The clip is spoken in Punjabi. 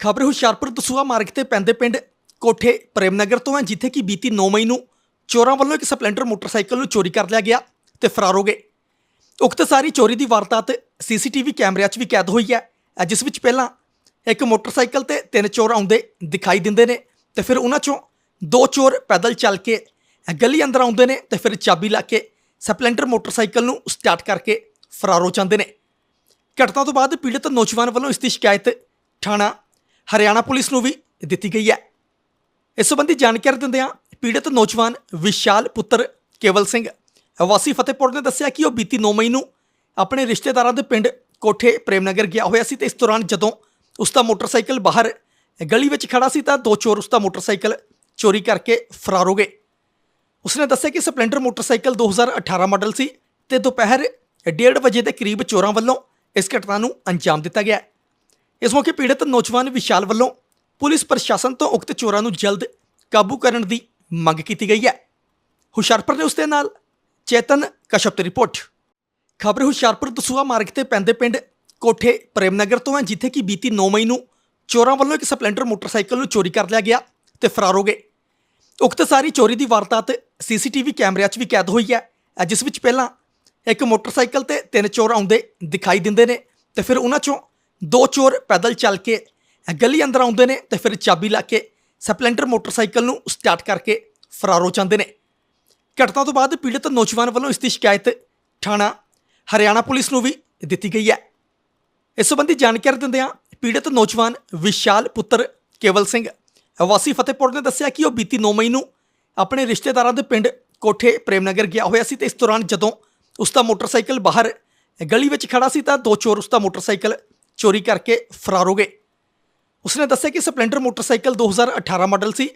ਖਬਰ ਹੁਸ਼ਿਆਰਪੁਰ ਦਸੂਹਾ ਮਾਰਗ ਤੇ ਪੈਂਦੇ ਪਿੰਡ ਕੋਠੇ ਪ੍ਰੇਮ ਨਗਰ ਤੋਂ ਹੈ, ਜਿੱਥੇ ਕਿ ਬੀਤੀ 9 ਮਈ ਨੂੰ ਚੋਰਾਂ ਵੱਲੋਂ ਇੱਕ ਸਪਲੈਂਡਰ ਮੋਟਰਸਾਈਕਲ ਨੂੰ ਚੋਰੀ ਕਰ ਲਿਆ ਗਿਆ ਤੇ ਫਰਾਰ ਹੋ ਗਏ। ਉਕਤ ਸਾਰੀ ਚੋਰੀ ਦੀ ਵਾਰਦਾਤ ਸੀਸੀਟੀਵੀ ਕੈਮਰਿਆਂ 'ਚ ਵੀ ਕੈਦ ਹੋਈ ਹੈ। ਜਿਸ ਵਿੱਚ ਪਹਿਲਾਂ ਇੱਕ ਮੋਟਰਸਾਈਕਲ ਤੇ ਤਿੰਨ ਚੋਰ ਆਉਂਦੇ ਦਿਖਾਈ ਦਿੰਦੇ ਨੇ ਤੇ ਫਿਰ ਉਹਨਾਂ 'ਚੋਂ ਦੋ ਚੋਰ ਪੈਦਲ ਚੱਲ ਕੇ ਗਲੀ ਅੰਦਰ ਆਉਂਦੇ ਨੇ ਤੇ ਫਿਰ ਚਾਬੀ ਲਾ ਕੇ ਸਪਲੈਂਡਰ ਮੋਟਰਸਾਈਕਲ ਨੂੰ ਸਟਾਰਟ ਕਰਕੇ ਫਰਾਰ ਹੋ ਜਾਂਦੇ ਨੇ। ਘਟਨਾ ਤੋਂ ਬਾਅਦ ਪੀੜਤ ਨੌਜਵਾਨ ਵੱਲੋਂ ਇਸ ਦੀ ਸ਼ਿਕਾਇਤ ਥਾਣਾ ਹਰਿਆਣਾ ਪੁਲਿਸ ਨੂੰ ਵੀ ਦਿੱਤੀ ਗਈ ਹੈ। ਇਸ ਸੰਬੰਧੀ ਜਾਣਕਾਰੀ ਦਿੰਦਿਆਂ ਪੀੜਤ ਨੌਜਵਾਨ ਵਿਸ਼ਾਲ ਪੁੱਤਰ ਕੇਵਲ ਸਿੰਘ ਵਾਸੀ ਫਤਿਹਪੁਰ ਨੇ ਦੱਸਿਆ ਕਿ ਉਹ ਬੀਤੀ 9 ਮਈ ਨੂੰ ਆਪਣੇ ਰਿਸ਼ਤੇਦਾਰਾਂ ਦੇ ਪਿੰਡ ਕੋਠੇ ਪ੍ਰੇਮਨਗਰ ਗਿਆ ਹੋਇਆ ਸੀ ਤੇ ਇਸ ਦੌਰਾਨ ਜਦੋਂ ਉਸ ਦਾ ਮੋਟਰਸਾਈਕਲ ਬਾਹਰ ਗਲੀ ਵਿੱਚ ਖੜਾ ਸੀ ਤਾਂ ਦੋ ਚੋਰ ਉਸ ਦਾ ਮੋਟਰਸਾਈਕਲ ਚੋਰੀ ਕਰਕੇ ਫਰਾਰ ਹੋ ਗਏ। ਉਸਨੇ ਦੱਸਿਆ ਕਿ ਸਪਲੈਂਡਰ ਮੋਟਰਸਾਈਕਲ 2018 ਮਾਡਲ ਸੀ ਤੇ ਦੁਪਹਿਰ 1:30 ਵਜੇ ਦੇ ਕਰੀਬ ਚੋਰਾਂ ਵੱਲੋਂ ਇਸ ਘਟਨਾ ਨੂੰ ਅੰਜਾਮ ਦਿੱਤਾ ਗਿਆ ਇਸ ਮੌਕੇ ਪੀੜਤ ਨੌਜਵਾਨ ਵਿਸ਼ਾਲ ਵੱਲੋਂ ਪੁਲਿਸ ਪ੍ਰਸ਼ਾਸਨ ਤੋਂ ਉਕਤ ਚੋਰਾਂ ਨੂੰ ਜਲਦ ਕਾਬੂ ਕਰਨ ਦੀ ਮੰਗ ਕੀਤੀ ਗਈ ਹੈ। ਹੁਸ਼ਿਆਰਪੁਰ ਨੇ ਉਸ ਦੇ ਨਾਲ ਚੇਤਨ ਕਸ਼ਪ ਦੀ ਰਿਪੋਰਟ। ਖਬਰ ਹੁਸ਼ਿਆਰਪੁਰ ਦਸੂਹਾ ਮਾਰਗ ਤੇ ਪੈਂਦੇ ਪਿੰਡ ਕੋਠੇ ਪ੍ਰੇਮ ਨਗਰ ਤੋਂ ਹੈ, ਜਿੱਥੇ ਕਿ ਬੀਤੀ 9 ਮਈ ਨੂੰ ਚੋਰਾਂ ਵੱਲੋਂ ਇੱਕ ਸਪਲੈਂਡਰ ਮੋਟਰਸਾਈਕਲ ਨੂੰ ਚੋਰੀ ਕਰ ਲਿਆ ਗਿਆ ਤੇ ਫਰਾਰ ਹੋ ਗਏ। ਉਕਤ ਸਾਰੀ ਚੋਰੀ ਦੀ ਵਾਰਦਾਤ ਸੀਸੀਟੀਵੀ ਕੈਮਰਿਆਂ 'ਚ ਵੀ ਕੈਦ ਹੋਈ ਹੈ। ਜਿਸ ਵਿੱਚ ਪਹਿਲਾਂ ਇੱਕ ਮੋਟਰਸਾਈਕਲ ਤੇ ਤਿੰਨ ਚੋਰ ਆਉਂਦੇ ਦਿਖਾਈ ਦਿੰਦੇ ਨੇ ਤੇ ਫਿਰ ਉਹਨਾਂ 'ਚੋਂ ਦੋ ਚੋਰ ਪੈਦਲ ਚੱਲ ਕੇ ਗਲੀ ਅੰਦਰ ਆਉਂਦੇ ਨੇ ਤੇ ਫਿਰ ਚਾਬੀ ਲਾ ਕੇ ਸਪਲੈਂਡਰ ਮੋਟਰਸਾਈਕਲ ਨੂੰ ਸਟਾਰਟ ਕਰਕੇ ਫਰਾਰ ਹੋ ਜਾਂਦੇ ਨੇ। ਘਟਨਾ ਤੋਂ ਬਾਅਦ ਪੀੜਤ ਨੌਜਵਾਨ ਵੱਲੋਂ ਇਸ ਦੀ ਸ਼ਿਕਾਇਤ ਥਾਣਾ ਹਰਿਆਣਾ ਪੁਲਿਸ ਨੂੰ ਵੀ ਦਿੱਤੀ ਗਈ ਹੈ। ਇਸ ਸੰਬੰਧੀ ਜਾਣਕਾਰੀ ਦਿੰਦਿਆਂ ਪੀੜਤ ਨੌਜਵਾਨ ਵਿਸ਼ਾਲ ਪੁੱਤਰ ਕੇਵਲ ਸਿੰਘ ਵਾਸੀ ਫਤਿਹਪੁਰ ਨੇ ਦੱਸਿਆ ਕਿ ਉਹ ਬੀਤੀ 9 ਮਈ ਨੂੰ ਆਪਣੇ ਰਿਸ਼ਤੇਦਾਰਾਂ ਦੇ ਪਿੰਡ ਕੋਠੇ ਪ੍ਰੇਮਨਗਰ ਗਿਆ ਹੋਇਆ ਸੀ ਤੇ ਇਸ ਦੌਰਾਨ ਜਦੋਂ ਉਸ ਦਾ ਮੋਟਰਸਾਈਕਲ ਬਾਹਰ ਗਲੀ ਵਿੱਚ ਖੜਾ ਸੀ ਤਾਂ ਦੋ ਚੋਰ ਉਸ ਦਾ ਮੋਟਰਸਾਈਕਲ ਚੋਰੀ ਕਰਕੇ ਫਰਾਰ ਹੋ ਗਏ। ਉਸਨੇ ਦੱਸਿਆ ਕਿ ਸਪਲੈਂਡਰ ਮੋਟਰਸਾਈਕਲ 2018 ਮਾਡਲ ਸੀ।